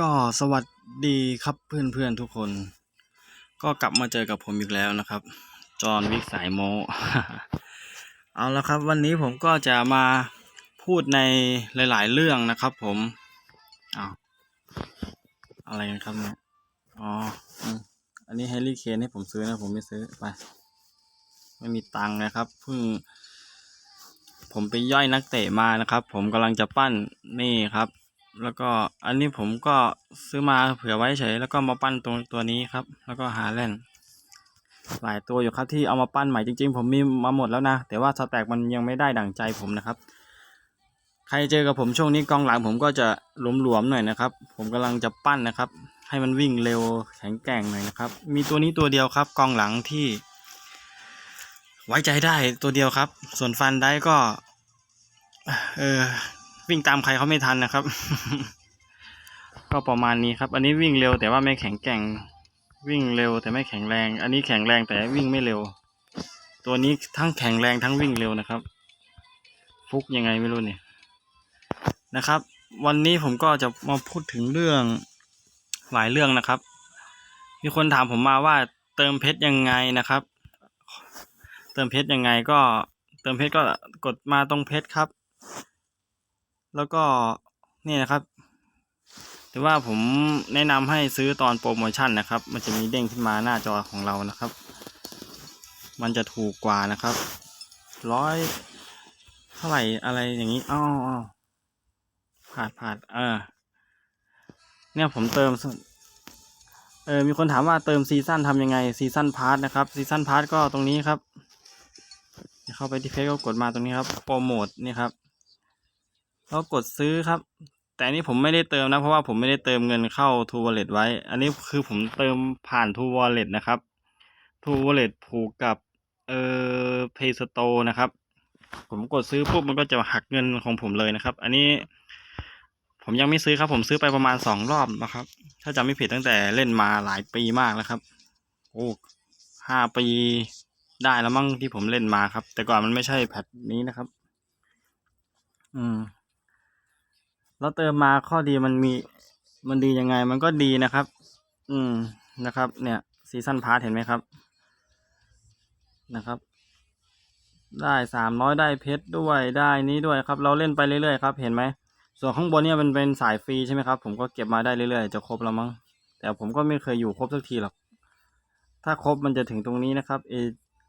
ก็สวัสดีครับเพื่อนๆทุกคน ก็กลับมาเจอกับผมอีกแล้วนะครับ จอห์นวิกสายโม เอาละครับ วันนี้ผมก็จะมาพูดในหลาย ๆ เรื่องนะครับ ผมอาอะไรกันครับเนี่ยอ๋ออันนี้แฮร์รี่เคนให้ผมซื้อนะ ผมไม่ซื้อไป ไม่มีตังค์นะครับเพิ่งผมไปย่อยนักเตะมานะครับ ผมกำลังจะปั้นนี่ครับ แล้วก็อันนี้ผมก็ซื้อมาเผื่อไว้เฉย แล้วก็มาปั้นตัวตัวนี้ครับ แล้วก็หาเล่น หลายตัวอยู่ครับที่เอามาปั้นใหม่จริง ๆ ผมมีมาหมดแล้วนะ แต่ว่าสแต็กมันยังไม่ได้ดั่งใจผมนะครับ ใครเจอกับผมช่วงนี้กองหลังผมก็จะหลวมๆหน่อยนะครับ ผมกำลังจะปั้นนะครับ ให้มันวิ่งเร็วแข็งแกร่งหน่อยนะครับ มีตัวนี้ตัวเดียวครับ กองหลังที่ ไว้ใจได้ตัวเดียวครับ ส่วนฟันได้ก็ เออ วิ่งตามใครเขาไม่ทันนะครับ ก็ประมาณนี้ครับ อันนี้วิ่งเร็วแต่ว่าไม่แข็งแกร่ง วิ่งเร็วแต่ไม่แข็งแรง อันนี้แข็งแรงแต่วิ่งไม่เร็ว ตัวนี้ทั้งแข็งแรงทั้งวิ่งเร็วนะครับ ฟุกยังไงไม่รู้เนี่ยนะครับ วันนี้ผมก็จะมาพูดถึงเรื่องหลายเรื่องนะครับ มีคนถามผมมาว่าเติมเพชรยังไงนะครับ เติมเพชรยังไงก็เติมเพชรก็กดมาตรงเพชรครับ แล้วก็นี่นะครับแต่ว่าผมแนะนำให้ซื้อตอนโปรโมชั่นนะครับ มันจะมีเด้งขึ้นมาหน้าจอของเรานะครับ มันจะถูกกว่านะครับ ร้อยเท่าไหร่อะไรอย่างนี้อ้าวอ้าวผาดผาดเออ เนี่ยผมเติม เออ มีคนถามว่าเติมซีซั่นทำยังไงซีซั่นพาร์ทนะครับซีซั่นพาร์ทก็ตรงนี้ครับ เข้าไปที่เพจก็กดมาตรงนี้ครับ โปรโมทนี่ครับ แล้วกดซื้อครับ แต่อันนี้ผมไม่ได้เติมนะ เพราะว่าผมไม่ได้เติมเงินเข้า True Wallet ไว้ อันนี้คือผมเติมผ่าน True Wallet นะครับ True Wallet ผูกกับเอ่อ Play Store นะครับ ผมกดซื้อปุ๊บมันก็จะหักเงินของผมเลยนะครับ อันนี้ ผมยังไม่ซื้อครับ ผมซื้อไปประมาณสองรอบนะครับ ถ้าจำไม่ผิดตั้งแต่เล่นมาหลายปีมากแล้วครับ โอ้ห้าปีได้แล้วมั้งที่ผมเล่นมาครับ แต่ก่อนมันไม่ใช่แพทนี้นะครับ อืม แล้วเติมมาข้อดีมันมีมันดียังไง มันก็ดีนะครับ อืมนะครับ เนี่ยซีซันพาร์ทเห็นไหมครับนะครับ ได้สามร้อยได้เพชรด้วยได้นี้ด้วยครับ เราเล่นไปเรื่อยๆครับเห็นไหมส่วนข้างบนเนี่ยมันเป็นสายฟรีใช่ไหมครับ ผมก็เก็บมาได้เรื่อยๆจะครบแล้วมั้งแต่ผมก็ไม่เคยอยู่ครบสักทีหรอกถ้าครบมันจะถึงตรงนี้นะครับเอ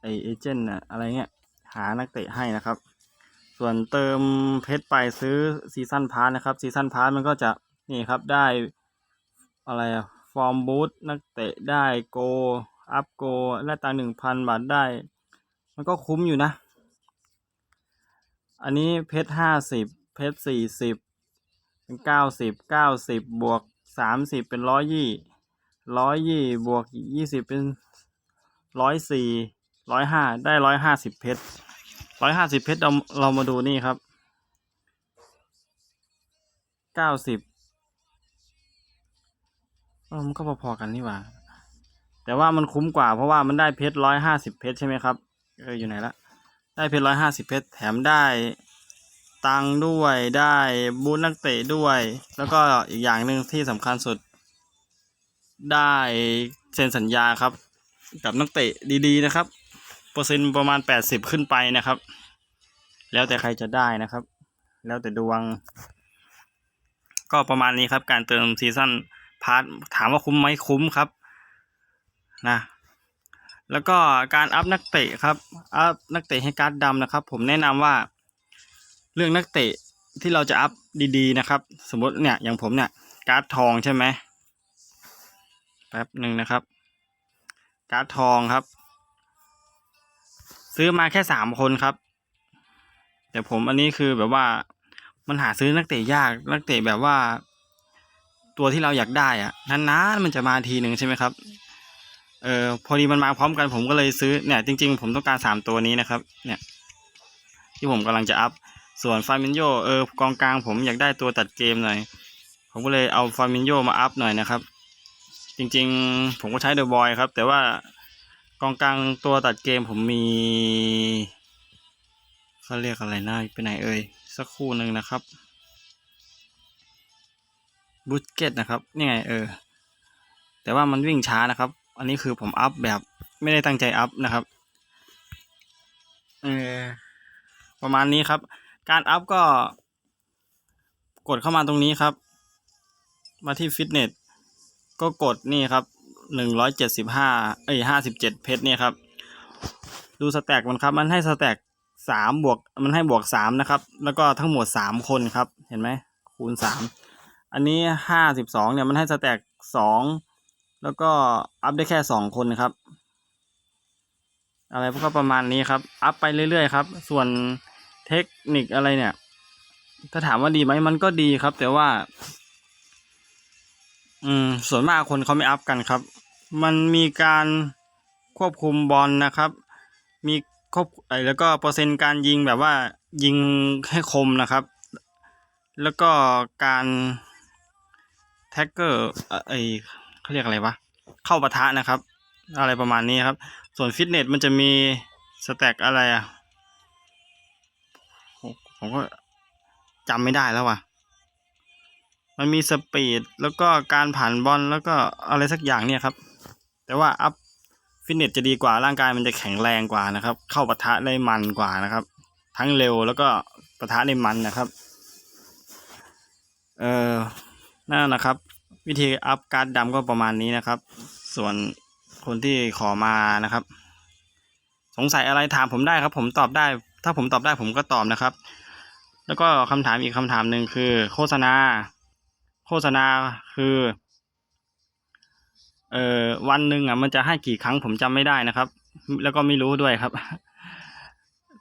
ไอเอเจนต์อะไรเงี้ยหานักเตะให้นะครับ ส่วนเติมเพชรไปซื้อซีซันพาร์นะครับซีซันพาร์มันก็จะนี่ครับได้อะไรอะฟอร์มบูทนักเตะได้โกอัพโกได้ตังหนึ่งพันบาทได้ มันก็คุ้มอยู่นะ อันนี้เพชรห้าสิบเพชรสี่สิบเป็นเก้าสิบเก้าสิบบวกสามสิบเป็นร้อยยี่ร้อยยี่บวกยี่สิบเป็นร้อยสี่ร้อยห้าได้ร้อยห้าสิบเพชร ร้อยห้าสิบเพชรเราเรามาดูนี่ครับเก้าสิบมันก็พอๆกันนี่หว่า แต่ว่ามันคุ้มกว่าเพราะว่ามันได้เพชรร้อยห้าสิบเพชรใช่ไหมครับเอออยู่ไหนละได้เพชรร้อยห้าสิบเพชรแถมได้ตังค์ด้วยได้บูนักเตะด้วย แล้วก็อีกอย่างหนึ่งที่สำคัญสุด ได้เซ็นสัญญาครับ กับนักเตะดีๆนะครับ เปอร์เซ็นต์ประมาณแปดสิบขึ้นไปนะครับ แล้วแต่ใครจะได้นะครับ แล้วแต่ดวง ก็ประมาณนี้ครับ การเติมซีซั่นพาร์ทถามว่าคุ้มไหมคุ้มครับนะแล้วก็การอัพนักเตะครับ อัพนักเตะให้การ์ดดำนะครับ ผมแนะนำว่าเรื่องนักเตะที่เราจะอัพดีๆนะครับ สมมติเนี่ยอย่างผมเนี่ยการ์ดทองใช่ไหมแป๊บหนึ่งนะครับ การ์ดทองครับ ซื้อมาแค่สามคนครับ แต่ผมอันนี้คือแบบว่ามันหาซื้อนักเตะยากนักเตะแบบว่า ตัวที่เราอยากได้อะนานๆมันจะมาทีหนึ่งใช่ไหมครับ เออพอดีมันมาพร้อมกันผมก็เลยซื้อเนี่ยจริง ๆ ผมต้องการสามตัวนี้นะครับ เนี่ย ที่ผมกำลังจะอัพส่วนฟาร์มินโยเออกองกลางผมอยากได้ตัวตัดเกมหน่อย ผมก็เลยเอาฟาร์มินโยมาอัพหน่อยนะครับ จริง ๆ ผมก็ใช้เดอะบอยครับ แต่ว่า กองกลางตัวตัดเกมผมมีเขาเรียกอะไรนะไปไหนเอ่ย สักคู่หนึ่งนะครับบูสเกตนะครับนี่ไงเออ แต่ว่ามันวิ่งช้านะครับ อันนี้คือผมอัพแบบไม่ได้ตั้งใจอัพนะครับเออประมาณนี้ครับ การอัพก็ กดเข้ามาตรงนี้ครับ มาที่ฟิตเนสก็กดนี่ครับ หนึ่งร้อยเจ็ดสิบห้าเอ้ยห้าสิบเจ็ดเพชรเนี่ยครับ ดูสแต็กมันครับมันให้สแต็กสามบวกมันให้บวกสามนะครับ แล้วก็ทั้งหมดสามคนครับ เห็นไหมคูณสามอันนี้ห้าสิบสองเนี่ยมันให้สแต็กสองแล้วก็อัพได้แค่สองคนครับ อะไรพวกก็ประมาณนี้ครับ อัพไปเรื่อยๆครับ ส่วนเทคนิคอะไรเนี่ย ถ้าถามว่าดีไหมมันก็ดีครับ แต่ว่า อืม ส่วนมากคนเขาไม่อัพกันครับ มันมีการควบคุมบอลนะครับ มีควบไอ้แล้วก็เปอร์เซ็นต์การยิงแบบว่ายิงให้คมนะครับ แล้วก็การแท็กเกอร์ไอเขาเรียกอะไรวะ เข้าปะทะนะครับ อะไรประมาณนี้ครับ ส่วนฟิตเนสมันจะมีสแต็กอะไรอะผมผมก็จำไม่ได้แล้วว่ะ มันมีสปีดแล้วก็การผ่านบอลแล้วก็อะไรสักอย่างเนี่ยครับ แต่ว่าอัพฟิตเนสจะดีกว่าร่างกายมันจะแข็งแรงกว่านะครับ เข้าปะทะได้มันกว่านะครับ ทั้งเร็วแล้วก็ปะทะได้มันนะครับ เออนั่นนะครับ วิธีอัพการ์ดดำก็ประมาณนี้นะครับ ส่วนคนที่ขอมานะครับ สงสัยอะไรถามผมได้ครับ ผมตอบได้ ถ้าผมตอบได้ผมก็ตอบนะครับ แล้วก็คำถามอีกคำถามหนึ่งคือ โฆษณา โฆษณาคือ เอ่อวันหนึ่งอะมันจะให้กี่ครั้งผมจำไม่ได้นะครับ แล้วก็ไม่รู้ด้วยครับ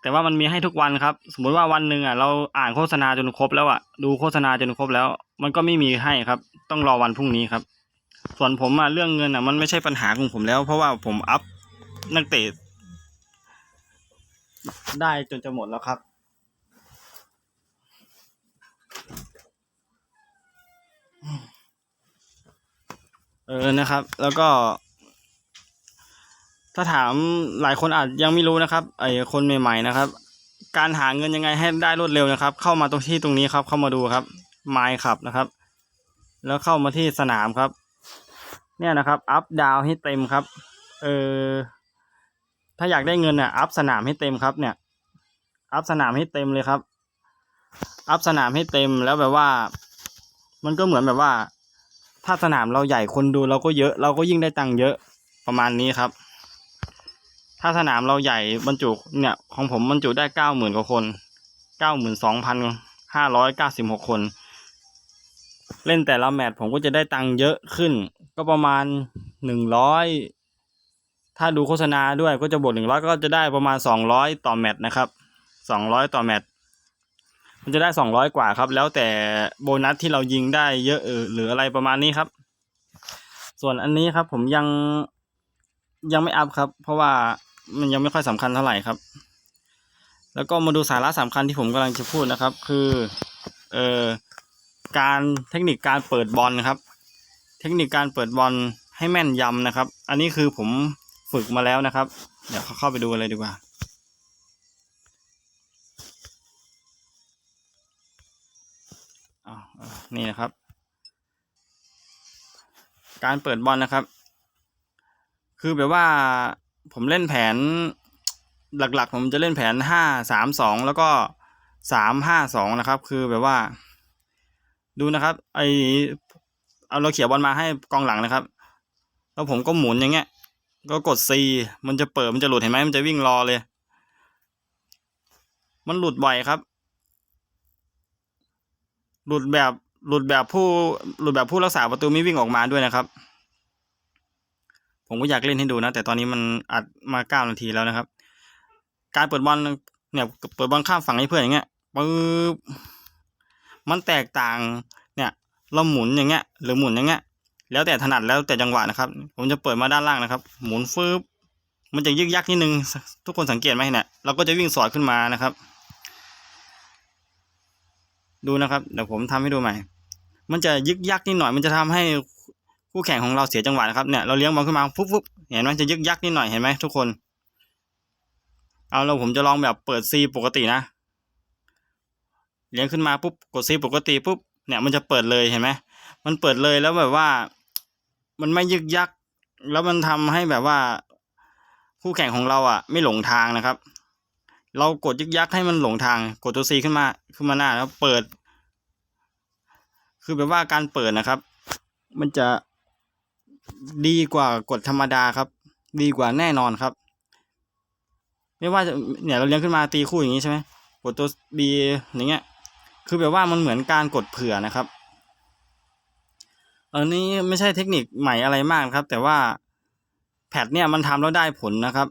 แต่ว่ามันมีให้ทุกวันครับ สมมุติว่าวันหนึ่งอะเราอ่านโฆษณาจนครบแล้วอะดูโฆษณาจนครบแล้ว มันก็ไม่มีให้ครับ ต้องรอวันพรุ่งนี้ครับ ส่วนผมอะเรื่องเงินอะมันไม่ใช่ปัญหาของผมแล้ว เพราะว่าผมอัพนักเตะได้จนจะหมดแล้วครับ เออนะครับ แล้วก็ ถ้าถามหลายคนอาจยังไม่รู้นะครับไอ้คนใหม่ ๆ นะครับ การหาเงินยังไงให้ได้รวดเร็วนะครับ เข้ามาตรงที่ตรงนี้ครับ เข้ามาดูครับไมค์ขับนะครับ แล้วเข้ามาที่สนามครับ เนี่ยนะครับ อัพดาวให้เต็มครับ เออถ้าอยากได้เงินเนี่ยอัพสนามให้เต็มครับ เนี่ย อัพสนามให้เต็มเลยครับ อัพสนามให้เต็มแล้วแบบว่า มันก็เหมือนแบบว่า ถ้าสนามเราใหญ่คนดูเราก็เยอะ เราก็ยิ่งได้ตังค์เยอะประมาณนี้ครับ ถ้าสนามเราใหญ่บรรจุเนี่ยของผมบรรจุได้เก้าหมื่นกว่าคนเก้าหมื่นสองพันห้าร้อยเก้าสิบหกคน เล่นแต่ละแมตช์ผมก็จะได้ตังค์เยอะขึ้น ก็ประมาณหนึ่งร้อยถ้าดูโฆษณาด้วยก็จะบวกหนึ่งร้อยก็จะได้ประมาณสองร้อยต่อแมตช์นะครับสองร้อยต่อแมตช์ มันจะได้สองร้อยกว่าครับ แล้วแต่โบนัสที่เรายิงได้เยอะเออหรืออะไรประมาณนี้ครับ ส่วนอันนี้ครับ ผมยังยังไม่อัพครับ เพราะว่ามันยังไม่ค่อยสำคัญเท่าไหร่ครับ แล้วก็มาดูสาระสำคัญที่ผมกำลังจะพูดนะครับ คือเอ่อการเทคนิคการเปิดบอลนะครับ เทคนิคการเปิดบอลให้แม่นยำนะครับ อันนี้คือผมฝึกมาแล้วนะครับ เดี๋ยวเข้าไปดูเลยดีกว่า นี่นะครับ การเปิดบอลนะครับ คือแบบว่าผมเล่นแผนหลักๆ ผมจะเล่นแผนห้าสามสองแล้วก็สามห้าสองนะครับ คือแบบว่า ดูนะครับ ไอเอาเราเขียบอลมาให้กองหลังนะครับ แล้วผมก็หมุนอย่างเงี้ย ก็กด C มันจะเปิดมันจะหลุดเห็นไหมมันจะวิ่งรอเลย มันหลุดบ่อยครับ หลุดแบบหลุดแบบผู้หลุดแบบผู้รักษาประตูไม่วิ่งออกมาด้วยนะครับ ผมก็อยากเล่นให้ดูนะ แต่ตอนนี้มันอัดมาเก้านาทีแล้วนะครับ การเปิดบอลเนี่ยเปิดบอลข้ามฝั่งให้เพื่อนอย่างเงี้ยปึ๊บมันแตกต่างเนี่ยเราหมุนอย่างเงี้ย หรือหมุนอย่างเงี้ย แล้วแต่ถนัดแล้วแต่จังหวะนะครับ ผมจะเปิดมาด้านล่างนะครับ หมุนฟืบมันจะยึกยักนิดนึง ทุกคนสังเกตไหมเนี่ยเราก็จะวิ่งสอดขึ้นมานะครับ ดูนะครับเดี๋ยวผมทำให้ดูใหม่ มันจะยึกยักนิดหน่อยมันจะทำให้คู่แข่งของเราเสียจังหวะนะครับเนี่ยเราเลี้ยงบอลขึ้นมาปุ๊บปุ๊บเห็นไหมจะยึกยักนิดหน่อยเห็นไหมทุกคน เอาเราผมจะลองแบบเปิดซีปกตินะ เลี้ยงขึ้นมาปุ๊บกดซีปกติปุ๊บเนี่ยมันจะเปิดเลยเห็นไหมมันเปิดเลยแล้วแบบว่า มันไม่ยึกยักแล้วมันทำให้แบบว่า คู่แข่งของเราอะ ไม่หลงทางนะครับ เรากดยึกยักให้มันหลงทาง กดตัวซีขึ้นมาขึ้นมาหน้าแล้วเปิด คือแบบว่าการเปิดนะครับ มันจะดีกว่ากดธรรมดาครับ ดีกว่าแน่นอนครับ ไม่ว่าจะเนี่ยเราเลี้ยงขึ้นมาตีคู่อย่างนี้ใช่ไหมกดตัวบีอย่างเงี้ย คือแบบว่ามันเหมือนการกดเผื่อนะครับอันนี้ไม่ใช่เทคนิคใหม่อะไรมากครับ แต่ว่าแพทเนี่ยมันทำแล้วได้ผลนะครับ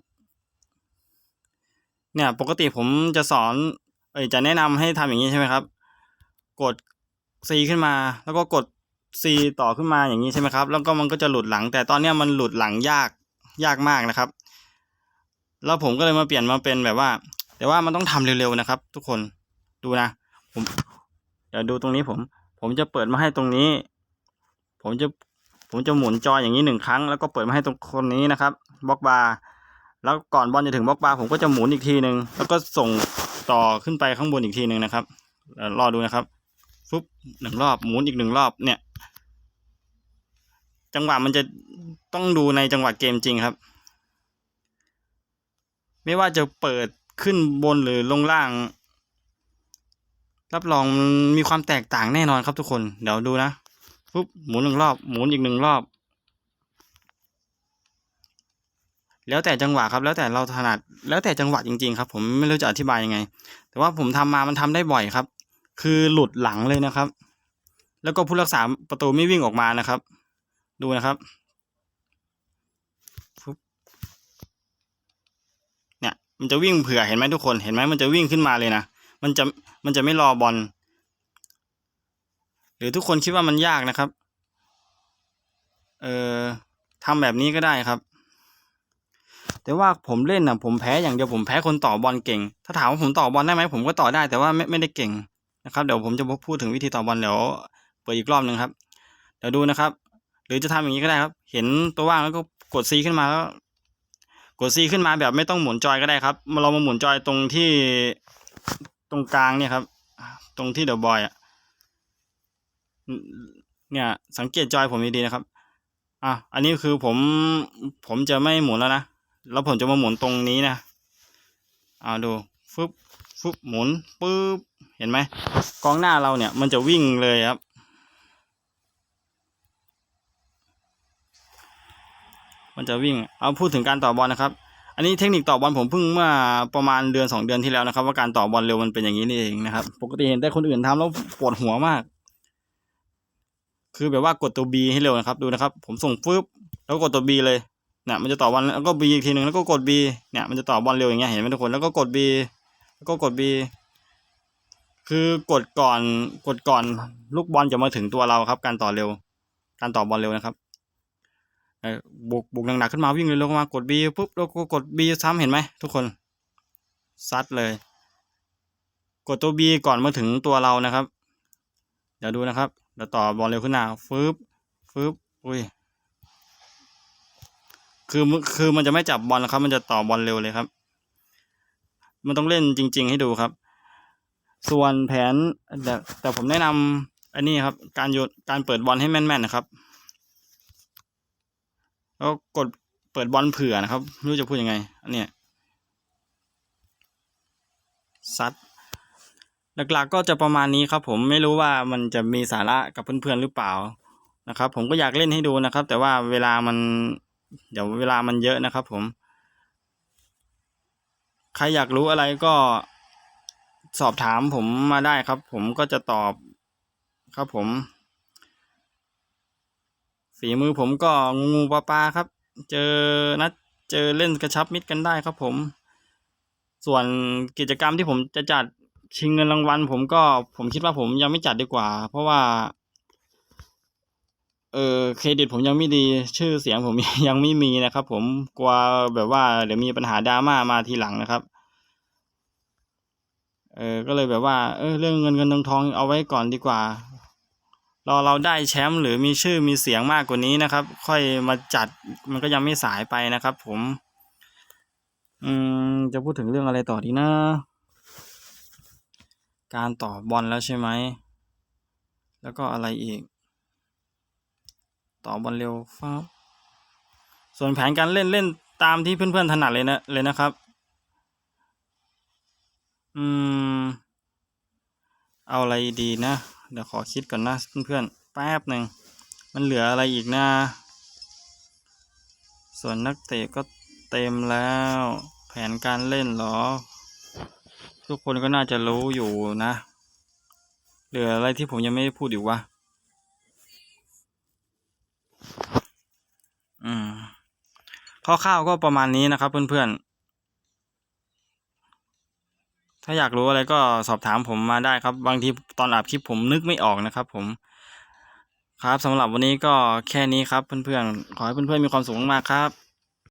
เนี่ยปกติผมจะสอนเอยจะแนะนำให้ทำอย่างนี้ใช่ไหมครับ กด C ขึ้นมา แล้วก็กด C ต่อขึ้นมาอย่างนี้ใช่ไหมครับ แล้วก็มันก็จะหลุดหลัง แต่ตอนเนี้ยมันหลุดหลังยากยากมากนะครับ แล้วผมก็เลยมาเปลี่ยนมาเป็นแบบว่า แต่ว่ามันต้องทำเร็วๆนะครับ ทุกคนดูนะ ผมเดี๋ยวดูตรงนี้ผม ผมจะเปิดมาให้ตรงนี้ ผมจะผมจะหมุนจออย่างนี้หนึ่งครั้ง แล้วก็เปิดมาให้ตรงคนนี้นะครับบล็อกบาร์ แล้วก่อนบอลจะถึงบล็อกบาร์ผมก็จะหมุนอีกทีหนึ่งแล้วก็ส่งต่อขึ้นไปข้างบนอีกทีหนึ่งนะครับรอดูนะครับฟุบหนึ่งรอบหมุนอีกหนึ่งรอบเนี่ย จังหวะมันจะต้องดูในจังหวะเกมจริงครับ ไม่ว่าจะเปิดขึ้นบนหรือลงล่าง รับรองมีความแตกต่างแน่นอนครับทุกคน เดี๋ยวดูนะปุ๊บหมุนหนึ่งรอบ หมุนอีกหนึ่งรอบ แล้วแต่จังหวะครับ แล้วแต่เราถนัด แล้วแต่จังหวะจริง ๆ ครับ ผมไม่รู้จะอธิบายยังไง แต่ว่าผมทำมามันทำได้บ่อยครับ คือหลุดหลังเลยนะครับ แล้วก็ผู้รักษาประตูไม่วิ่งออกมานะครับ ดูนะครับเนี่ยมันจะวิ่งเผื่อเห็นไหมทุกคนเห็นไหมมันจะวิ่งขึ้นมาเลยนะมันจะมันจะไม่รอบอลหรือทุกคนคิดว่ามันยากนะครับ เอ่อทำแบบนี้ก็ได้ครับ แต่ว่าผมเล่นนะผมแพ้อย่างเดียวผมแพ้คนต่อบอลเก่ง ถ้าถามว่าผมต่อบอลได้ไหมผมก็ต่อได้แต่ว่าไม่ไม่ได้เก่งนะครับเดี๋ยวผมจะพูดถึงวิธีต่อบอลเดี๋ยวเปิดอีกรอบหนึ่งครับเดี๋ยวดูนะครับ หรือจะทำอย่างนี้ก็ได้ครับ เห็นตัวว่างแล้วก็กดซีขึ้นมาแล้วกดซีขึ้นมาแบบไม่ต้องหมุนจอยก็ได้ครับเรามาหมุนจอยตรงที่ตรงกลางเนี่ยครับ ตรงที่เดอะบอยอะเนี่ยสังเกตจอยผมดีๆนะครับ อะ อันนี้คือผมผมจะไม่หมุนแล้วนะ แล้วผมจะมาหมุนตรงนี้นะเอาดูฟึบฟึบหมุนปึ๊บเห็นไหมกองหน้าเราเนี่ยมันจะวิ่งเลยครับ มันจะวิ่งเอาพูดถึงการต่อบอลนะครับ อันนี้เทคนิคต่อบอลผมเพิ่งเมื่อประมาณเดือนสองเดือนที่แล้วนะครับ ว่าการต่อบอลเร็วมันเป็นอย่างนี้นี่เองนะครับ ปกติเห็นแต่คนอื่นทำแล้วปวดหัวมาก คือแบบว่ากดตัว B ให้เร็วนะครับ ดูนะครับ ผมส่งปึ๊บแล้วก็กดตัว B เลย เนี่ยมันจะต่อบอลแล้วก็ B อีกทีหนึ่งแล้วก็กด B เนี่ยมันจะต่อบอลเร็วอย่างเงี้ยเห็นไหมทุกคนแล้วก็กด B แล้วก็กด B คือกดก่อนกดก่อนลูกบอลจะมาถึงตัวเราครับ การต่อเร็ว การต่อบอลเร็วนะครับเออบุกบุกหนักๆขึ้นมาวิ่งเร็วๆมากด B ปุ๊บแล้วก็กด B ซ้ำเห็นไหมทุกคนซัดเลย กดตัว B ก่อนมาถึงตัวเรานะครับ เดี๋ยวดูนะครับเดี๋ยวต่อบอลเร็วขึ้นหน้าฟึบฟึบอุ้ย คือคือมันจะไม่จับบอลนะครับ มันจะต่อบอลเร็วเลยครับ มันต้องเล่นจริง ๆ ให้ดูครับ ส่วนแผนแต่แต่ผมแนะนำอันนี้ครับ การโยนการเปิดบอลให้แม่นๆนะครับ แล้วกดเปิดบอลเผื่อนะครับไม่รู้จะพูดยังไง อันเนี้ยซัดหลักๆก็จะประมาณนี้ครับ ผมไม่รู้ว่ามันจะมีสาระกับเพื่อนๆหรือเปล่านะครับ ผมก็อยากเล่นให้ดูนะครับ แต่ว่าเวลามัน เดี๋ยวเวลามันเยอะนะครับ ผม ใครอยากรู้อะไรก็สอบถามผมมาได้ครับ ผมก็จะตอบครับผม ฝีมือผมก็งูงูปลาปลาครับ เจอนัดเจอเล่นกระชับมิตรกันได้ครับ ผม ส่วนกิจกรรมที่ผมจะจัดชิงเงินรางวัล ผมก็ผมคิดว่าผมยังไม่จัดดีกว่า เพราะว่า เออเครดิตผมยังไม่ดีชื่อเสียงผมยังไม่มีนะครับ ผมกลัวแบบว่าเดี๋ยวมีปัญหาดราม่ามาทีหลังนะครับ เออก็เลยแบบว่า เออเรื่องเงินเงินทองทองเอาไว้ก่อนดีกว่า รอเราได้แชมป์หรือมีชื่อมีเสียงมากกว่านี้นะครับ ค่อยมาจัดมันก็ยังไม่สายไปนะครับ ผม อืมจะพูดถึงเรื่องอะไรต่อดีนะ การต่อบอลแล้วใช่ไหมแล้วก็อะไรอีก ต่อบอลเร็วฟ้าบส่วนแผนการเล่นเล่นตามที่เพื่อนๆถนัดเลยนะเลยนะครับ อืม เอาอะไรดีนะ เดี๋ยวขอคิดก่อนนะเพื่อนๆ แป๊บหนึ่ง มันเหลืออะไรอีกนะ ส่วนนักเตะก็เต็มแล้ว แผนการเล่นหรอ ทุกคนก็น่าจะรู้อยู่นะ เหลืออะไรที่ผมยังไม่ได้พูดอยู่วะ อืมคร่าวๆก็ประมาณนี้นะครับเพื่อนๆ ถ้าอยากรู้อะไรก็สอบถามผมมาได้ครับ บางทีตอนอัดคลิปผมนึกไม่ออกนะครับ ผม ครับสำหรับวันนี้ก็แค่นี้ครับเพื่อนๆ ขอให้เพื่อนๆมีความสุขมากๆครับ